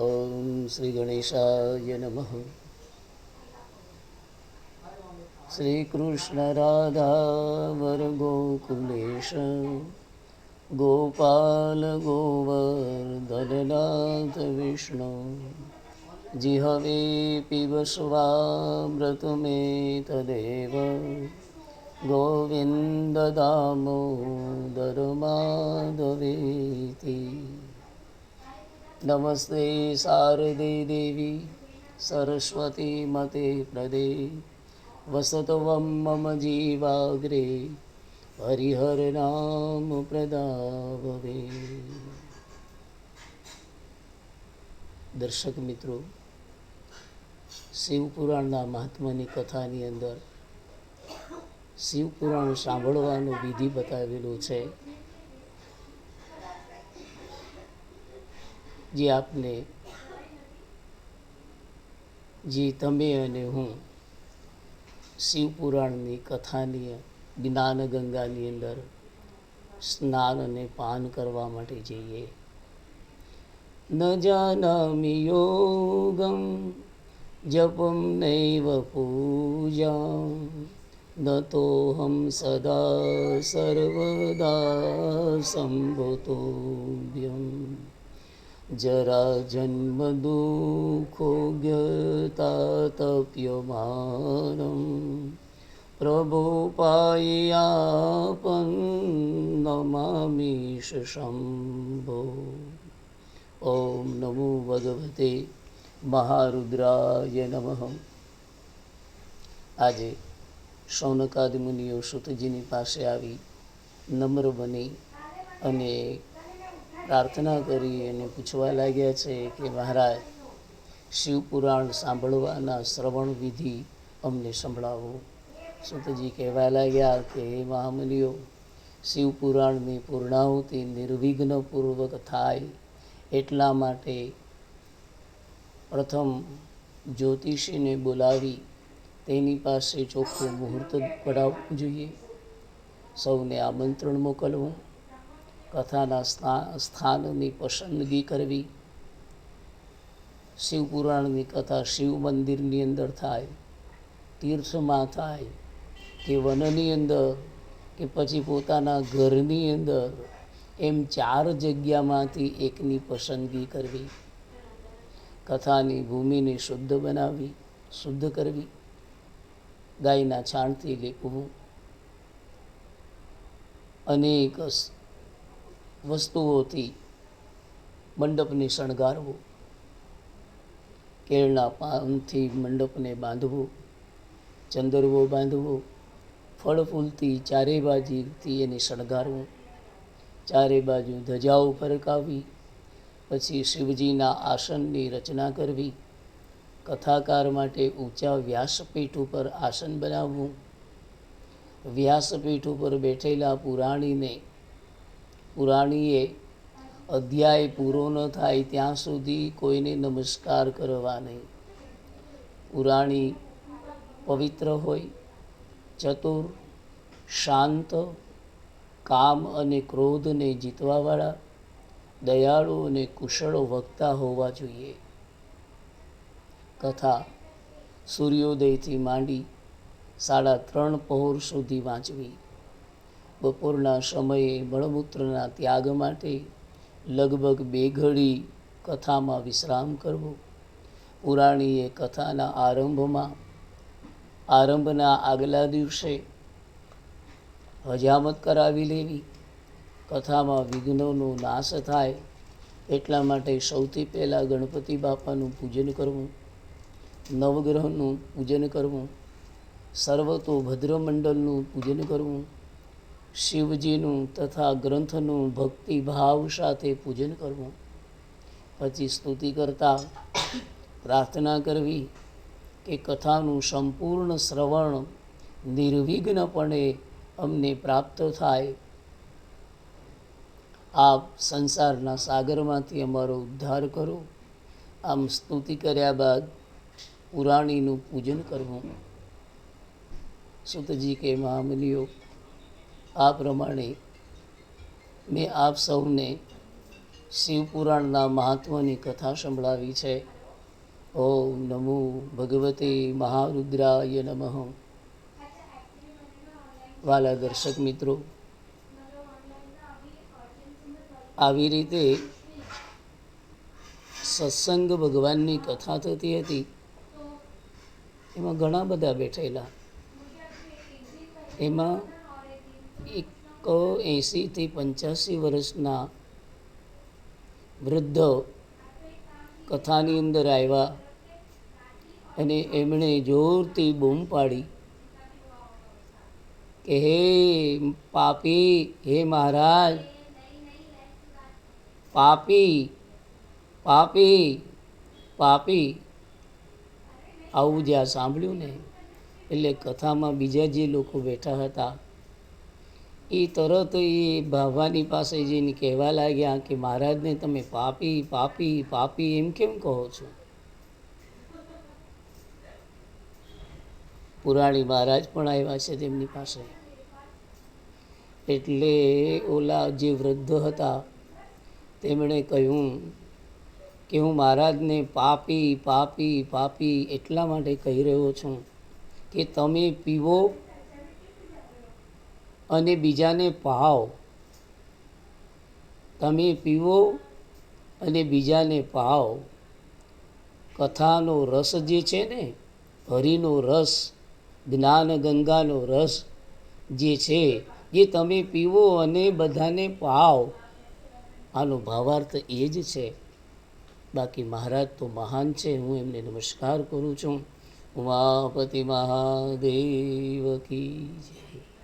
ॐ श्रीगणेशाय नमः श्रीकृष्णराधावरगोकुलेश गोपाल गोवर्धननाथ विष्णु जिहवे पिबस्वामृतमे तदेव गोविन्ददामोदरमाधवेति નમસ્તે શારદે દેવી સરસ્વતી મતે પ્રદે વસતવમ મમ જીવાગ્રે હરિહર નામ પ્રદાવે દર્શક મિત્રો શિવપુરાણના મહાત્માની કથાની અંદર શિવપુરાણ સાંભળવાનો વિધિ બતાવેલો છે. જે આપને જે તમે અને હું શિવપુરાણની કથાની જ્ઞાન ગંગાની અંદર સ્નાન અને પાન કરવા માટે જઈએ. ન જાનામી યોગમ, જપમ નૈવ પૂજા ન તોહમ સદા સર્વદા સંભુતોભ્યમ. જરા જન્મ દુઃખો જ્ઞતા તપ્યમાનમ પ્રભુપાયાપં નમામીશ શંભો. ઓમ નમો ભગવતે મહારુદ્રાય નમઃ. આજે શૌનકાદિ મુનિઓ સુતજીની પાસે આવી નમ્ર બની અને પ્રાર્થના કરી અને પૂછવા લાગ્યા છે કે મહારાજ શિવપુરાણ સાંભળવાના શ્રવણ વિધિ અમને સંભળાવો. સુતજી કહેવા લાગ્યા કે, હે મહામુનિઓ શિવપુરાણની પૂર્ણાહુતિ નિર્વિઘ્નપૂર્વક થાય એટલા માટે પ્રથમ જ્યોતિષીને બોલાવી તેની પાસે ચોખ્ખું મુહૂર્ત પડાવવું જોઈએ. સૌને આમંત્રણ મોકલવું કથાના સ્થાનની પસંદગી કરવી. શિવપુરાણની કથા શિવ મંદિરની અંદર થાય, તીર્થમાં થાય, કે વનની અંદર, કે પછી પોતાના ઘરની અંદર, એમ ચાર જગ્યામાંથી એકની પસંદગી કરવી. કથાની ભૂમિને શુદ્ધ બનાવવી શુદ્ધ કરવી. ગાયના છાણથી લેપવું. અનેક વસ્તુઓથી મંડપને શણગારવું, કેળના પાનથી મંડપને બાંધવું, ચંદરવો બાંધવો, ફળ ફૂલથી ચારે બાજુથી એને શણગારવું, ચારે બાજુ ધજાઓ ફરકાવી, પછી શિવજીના આસનની રચના કરવી, કથાકાર માટે ઊંચા વ્યાસપીઠ ઉપર આસન બનાવવું, વ્યાસપીઠ ઉપર બેઠેલા પુરાણીને પુરાણીએ અધ્યાય પૂરો ન થાય ત્યાં સુધી કોઈને નમસ્કાર કરવા નહીં. પુરાણી પવિત્ર હોય, ચતુર, શાંત, કામ અને ક્રોધને જીતવાવાળા, દયાળુ અને કુશળો વક્તા હોવા જોઈએ. કથા સૂર્યોદયથી માંડી સાડા ત્રણ પહોર સુધી વાંચવી. બપોરના સમયે મળમૂત્રના ત્યાગ માટે લગભગ બે ઘડી કથામાં વિશ્રામ કરવો. પુરાણીએ કથાના આરંભમાં, આરંભના આગલા દિવસે હજામત કરાવી લેવી. કથામાં વિઘ્નોનો નાશ થાય એટલા માટે સૌથી પહેલાં ગણપતિ બાપાનું પૂજન કરવું, નવગ્રહનું પૂજન કરવું, સર્વતો મંડળનું પૂજન કરવું શિવજીનું તથા ગ્રંથનું ભક્તિભાવ સાથે પૂજન કરવું. પછી સ્તુતિ કરતા પ્રાર્થના કરવી કે કથાનું સંપૂર્ણ શ્રવણ નિર્વિઘ્નપણે અમને પ્રાપ્ત થાય. આપ સંસારના સાગરમાંથી અમારો ઉદ્ધાર કરો. આમ સ્તુતિ કર્યા બાદ પુરાણીનું પૂજન કરવું. સુતજી કે, મહામુનિઓ આ પ્રમાણે મેં આપ સૌને શિવપુરાણના મહાત્માની કથા સંભળાવી છે. ઓમ નમો ભગવતે મહારુદ્રાય નમઃ. વાલા દર્શક મિત્રો, આવી રીતે સત્સંગ ભગવાનની કથા થતી હતી. એમાં ઘણા બધા બેઠેલા. એમાં એક એંસીથી પંચ્યાસી વર્ષના વૃદ્ધ કથાની અંદર આવ્યા અને એમણે જોરથી બૂમ પાડી કે હે પાપી, હે મહારાજ, પાપી પાપી પાપી. આવું જ્યાં સાંભળ્યું ને, એટલે કથામાં બીજા જે લોકો બેઠા હતા એ તરત એ ભાવાની પાસે જઈને કહેવા લાગ્યા કે મહારાજને તમે પાપી પાપી પાપી એમ કેમ કહો છો? પુરાણી મહારાજ પણ આવ્યા છે તેમની પાસે. એટલે ઓલા જે વૃદ્ધ હતા, તેમણે કહ્યું કે હું મહારાજને પાપી પાપી પાપી એટલા માટે કહી રહ્યો છું કે તમે પીવો અને બીજાને પાવ તમે પીવો અને બીજાને પાવ કથાનો રસ જે છે ને, હરિનો રસ જ્ઞાન ગંગાનો રસ જે છે, એ તમે પીવો અને બધાને પાવ આનો ભાવાર્થ એ જ છે. બાકી મહારાજ તો મહાન છે, હું એમને નમસ્કાર કરું છું. ઉમાપતિ મહાદેવ કી જય.